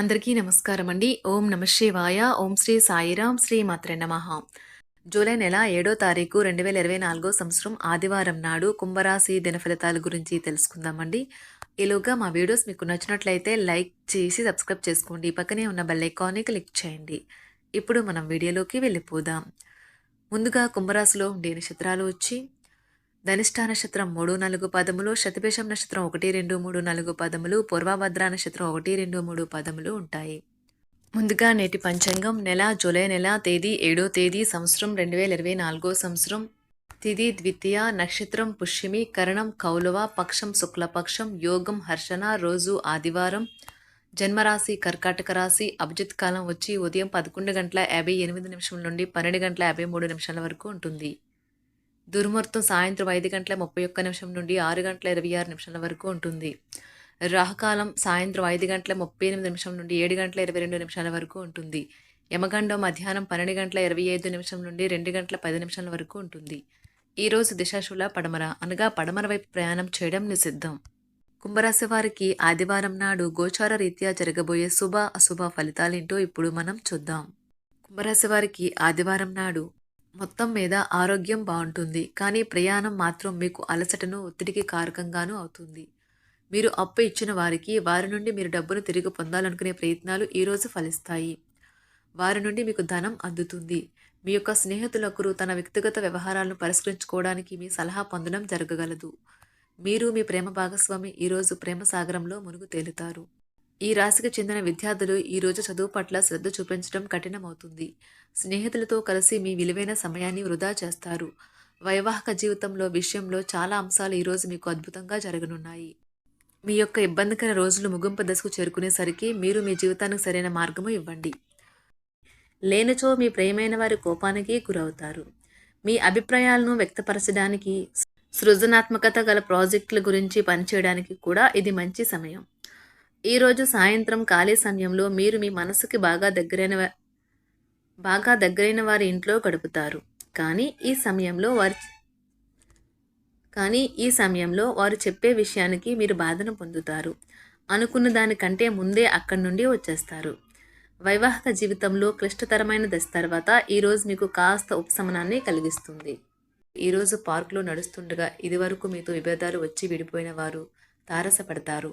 అందరికీ నమస్కారం అండి ఓం నమ శివాయ. ఓం శ్రీ సాయిరాం శ్రీ మాత్రే నమ. జూలై నెల ఏడో తారీఖు రెండు వేల ఇరవై నాలుగో సంవత్సరం ఆదివారం నాడు కుంభరాశి దిన ఫలితాల గురించి తెలుసుకుందామండి. ఈలోగా మా వీడియోస్ మీకు నచ్చినట్లయితే లైక్ చేసి సబ్స్క్రైబ్ చేసుకోండి. పక్కనే ఉన్న బెల్ ఐకాన్ని క్లిక్ చేయండి. ఇప్పుడు మనం వీడియోలోకి వెళ్ళిపోదాం. ముందుగా కుంభరాశిలో ఉండే నక్షత్రాలు వచ్చి ధనిష్టా నక్షత్రం మూడు నాలుగు పదములు శతభేషం నక్షత్రం ఒకటి రెండు మూడు నాలుగు పదములు పూర్వభద్ర నక్షత్రం ఒకటి రెండు మూడు పదములు ఉంటాయి. ముందుగా నేటి పంచాంగం నెల జూలై నెల తేదీ ఏడో తేదీ సంవత్సరం రెండు వేల ఇరవై నాలుగో సంవత్సరం. తిది ద్వితీయ నక్షత్రం పుష్యమి కరణం కౌలవ పక్షం శుక్లపక్షం యోగం హర్షణ రోజు ఆదివారం. జన్మరాశి కర్కాటక రాశి అభిజిత్ కాలం వచ్చి ఉదయం పదకొండు గంటల యాభై ఎనిమిది నిమిషం నుండి పన్నెండు గంటల యాభై మూడు నిమిషాల వరకు ఉంటుంది. దుర్ముహూర్తం సాయంత్రం ఐదు గంటల ముప్పై ఒక్క నిమిషం నుండి ఆరు గంటల ఇరవై ఆరు నిమిషాల వరకు ఉంటుంది. రాహకాలం సాయంత్రం ఐదు గంటల ముప్పై ఎనిమిది నిమిషం నుండి ఏడు గంటల ఇరవై రెండు నిమిషాల వరకు ఉంటుంది. యమగండం మధ్యాహ్నం పన్నెండు గంటల ఇరవై ఐదు నిమిషం నుండి రెండు గంటల పది నిమిషాల వరకు ఉంటుంది. ఈరోజు దిశాశుల పడమర అనగా పడమర వైపు ప్రయాణం చేయడం నిషిద్ధం. కుంభరాశి వారికి ఆదివారం నాడు గోచార రీత్యా జరగబోయే శుభ అశుభ ఫలితాలేంటో ఇప్పుడు మనం చూద్దాం. కుంభరాశి వారికి ఆదివారం నాడు మొత్తం మీద ఆరోగ్యం బాగుంటుంది. కానీ ప్రయాణం మాత్రం మీకు అలసటను ఒత్తిడికి కారకంగానూ అవుతుంది. మీరు అప్పు ఇచ్చిన వారికి వారి నుండి మీరు డబ్బును తిరిగి పొందాలనుకునే ప్రయత్నాలు ఈరోజు ఫలిస్తాయి. వారి నుండి మీకు ధనం అందుతుంది. మీ యొక్క స్నేహితులొకరు తన వ్యక్తిగత వ్యవహారాలను పరిష్కరించుకోవడానికి మీ సలహా పొందడం జరగగలదు. మీరు మీ ప్రేమ భాగస్వామి ఈరోజు ప్రేమ సాగరంలో మునుగు తేలుతారు. ఈ రాశికి చెందిన విద్యార్థులు ఈరోజు చదువు పట్ల శ్రద్ధ చూపించడం కఠినమవుతుంది. స్నేహితులతో కలిసి మీ విలువైన సమయాన్ని వృధా చేస్తారు. వైవాహిక జీవితంలో విషయంలో చాలా అంశాలు ఈరోజు మీకు అద్భుతంగా జరగనున్నాయి. మీ యొక్క ఇబ్బందికర రోజులు ముగింపు దశకు చేరుకునేసరికి మీరు మీ జీవితానికి సరైన మార్గము ఇవ్వండి. లేనిచో మీ ప్రియమైన వారి కోపానికి గురవుతారు. మీ అభిప్రాయాలను వ్యక్తపరచడానికి సృజనాత్మకత గల ప్రాజెక్టుల గురించి పనిచేయడానికి కూడా ఇది మంచి సమయం. ఈరోజు సాయంత్రం ఖాళీ సమయంలో మీరు మీ మనసుకి బాగా దగ్గరైన బాగా దగ్గరైన వారి ఇంట్లో గడుపుతారు. కానీ ఈ సమయంలో వారి కానీ ఈ సమయంలో వారు చెప్పే విషయానికి మీరు బాధను పొందుతారు. అనుకున్న దానికంటే ముందే అక్కడి నుండి వచ్చేస్తారు. వైవాహిక జీవితంలో క్లిష్టతరమైన దశ తర్వాత ఈరోజు మీకు కాస్త ఉపశమనాన్ని కలిగిస్తుంది. ఈరోజు పార్కులో నడుస్తుండగా ఇదివరకు మీతో విభేదాలు వచ్చి విడిపోయిన వారు తారసపడతారు.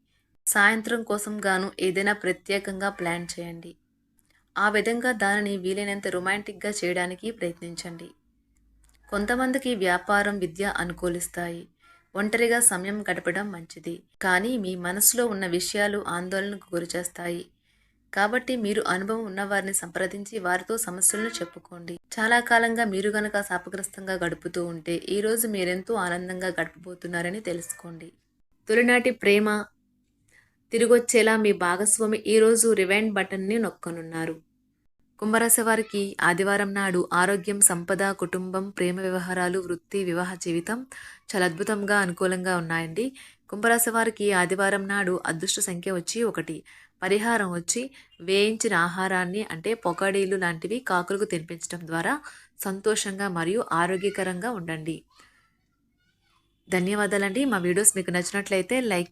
సాయంత్రం కోసం గాను ఏదైనా ప్రత్యేకంగా ప్లాన్ చేయండి. ఆ విధంగా దానిని వీలైనంత రొమాంటిక్గా చేయడానికి ప్రయత్నించండి. కొంతమందికి వ్యాపారం విద్య అనుకూలిస్తాయి. ఒంటరిగా సమయం గడపడం మంచిది. కానీ మీ మనసులో ఉన్న విషయాలు ఆందోళనకు గురిచేస్తాయి. కాబట్టి మీరు అనుభవం ఉన్నవారిని సంప్రదించి వారితో సమస్యలను చెప్పుకోండి. చాలా కాలంగా మీరు గనక శాపగ్రస్తంగా గడుపుతూ ఉంటే ఈరోజు మీరెంతో ఆనందంగా గడపబోతున్నారని తెలుసుకోండి. తొలినాటి ప్రేమ తిరిగొచ్చేలా మీ భాగస్వామి ఈరోజు రివైండ్ బటన్ని నొక్కనున్నారు. కుంభరాశి వారికి ఆదివారం నాడు ఆరోగ్యం సంపద కుటుంబం ప్రేమ వ్యవహారాలు వృత్తి వివాహ జీవితం చాలా అద్భుతంగా అనుకూలంగా ఉన్నాయండి. కుంభరాశి వారికి ఆదివారం నాడు అదృష్ట సంఖ్య వచ్చి ఒకటి. పరిహారం వచ్చి వేయించిన ఆహారాన్ని అంటే పొగడీలు లాంటివి కాకులకు తినిపించడం ద్వారా సంతోషంగా మరియు ఆరోగ్యకరంగా ఉండండి. ధన్యవాదాలండి. మా వీడియోస్ మీకు నచ్చినట్లయితే లైక్